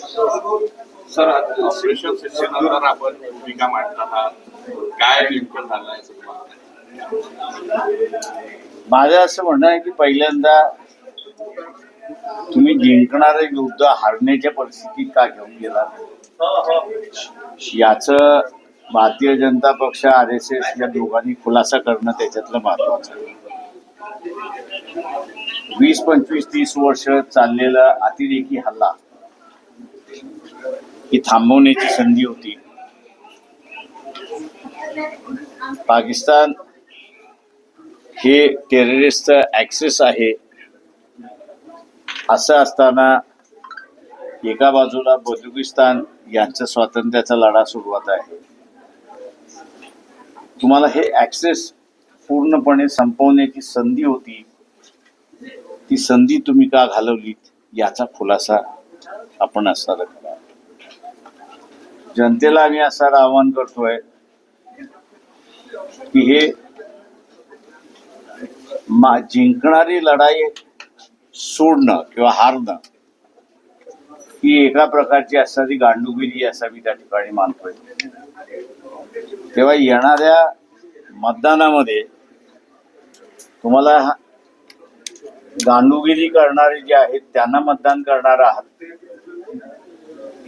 Sir operation सेक्शननंतर आपण भूमिका मांडत आहात काय नेमकं झालं आहे माझं असं म्हणणं आहे की पहिल्यांदा तुम्ही जिंकणारे युद्ध हारण्याच्या परिस्थितीत का घेऊन गेला याच भारतीय जनता पक्ष आर एस एस या दोघांनी खुलासा करणं त्याच्यातलं महत्वाचं वीस पंचवीस तीस वर्ष चाललेला अतिरेकी हल्ला ही थांबवण्याची संधी होती. पाकिस्तान हे टेररिस्टचं ऍक्सेस आहे. असं असताना एका बाजूला बलुकिस्तान यांचं स्वातंत्र्याचा लढा सुरुवात आहे. तुम्हाला हे ऍक्सेस पूर्णपणे संपवण्याची संधी होती. ती संधी तुम्ही का घालवलीत याचा खुलासा आपण असताना जनतेला आम्ही असं आवाहन करतोय की हे मा जिंकणारी लढाई सोडणं किंवा हारणं ही एका प्रकारची असावी गांडुगिरी असावी त्या ठिकाणी मानतोय. तेव्हा येणाऱ्या मतदानामध्ये तुम्हाला गांडूगिरी गांडुगिरी करणारे जे आहेत त्यांना मतदान करणार आहात.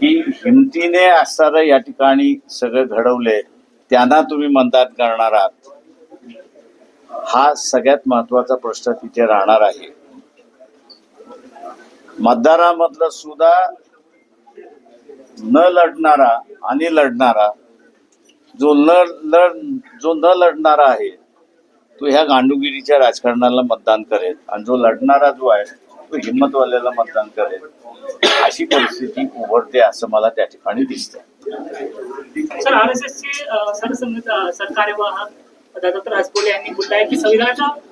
की हिमतीने असणारं या ठिकाणी सगळं घडवलंय त्यांना तुम्ही मतदान करणार आहात. हा सगळ्यात महत्त्वाचा प्रश्न तिथे राहणार आहे. मतदारामधलं सुद्धा न लढणारा आणि लढणारा जो न लढ जो न लढणारा आहे तो ह्या गांडुगिरीच्या राजकारणाला मतदान करेल. आणि जो लढणारा जो आहे तो हिंमतवाल्याला मतदान करेल अशी परिस्थिती उभरते असं मला त्या ठिकाणी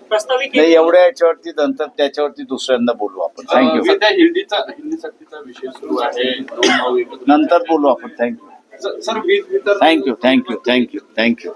प्रस्तावित नाही एवढ्या याच्यावरती नंतर त्याच्यावरती दुसऱ्यांदा बोलू आपण. थँक्यू सध्या हिंदीचा हिंदी सक्तीचा विषय सुरू आहे. दोन भाऊ एकत्र- नंतर बोलू आपण. Thank you thank you thank you thank you thank you